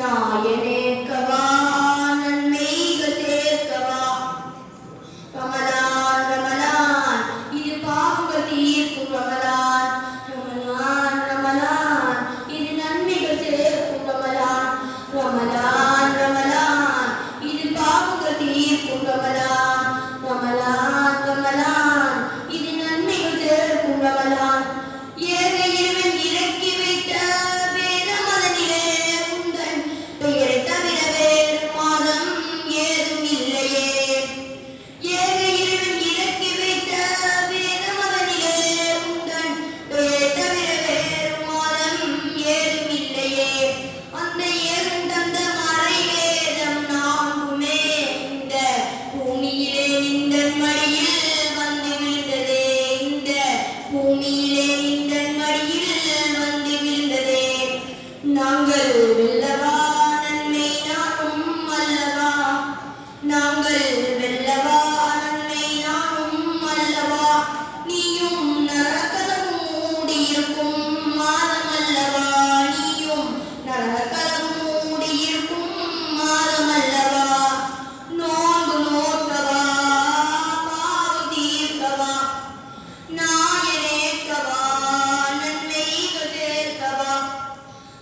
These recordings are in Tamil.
像延年 மடியில் வந்து விழுந்ததே இந்த பூமியிலே இந்த மடியில் வந்து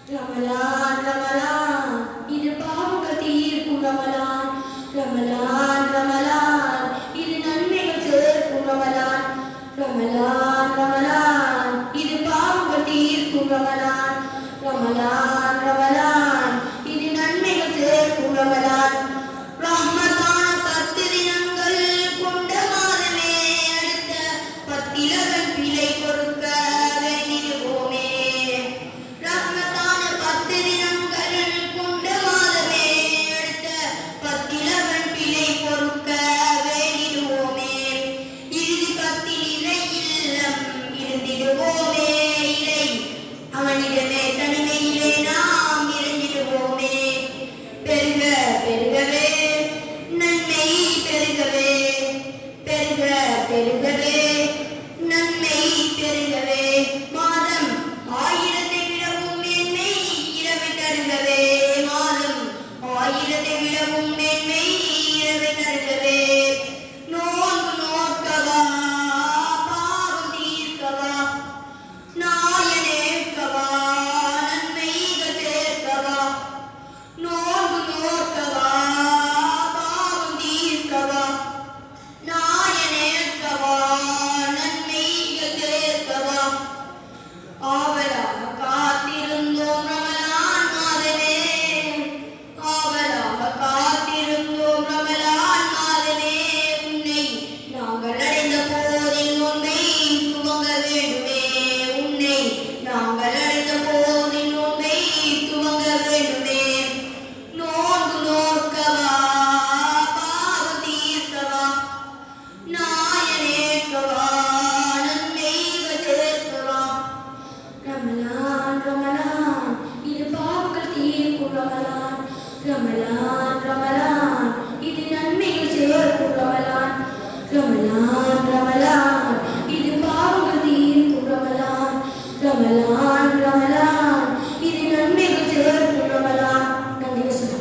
റമലാൻ റമലാൻ ഇത് പാപങ്ങൾ തീർക്കും റമലാൻ റമലാൻ റമലാൻ ഇത് നന്മകൾ ചേർക്കും റമലാൻ റമലാൻ റമലാൻ ഇത് പാപങ്ങൾ തീർക്കും Very little ரமலான் ரமலான். இது பாவங்கள் தீர்க்கும் ரமலான். ரமலான் ரமலான். இது நன்மைகள் சேர்க்கும் ரமலான். ரமலான் ரமலான். இது பாவங்கள் தீர்க்கும் ரமலான். ரமலான்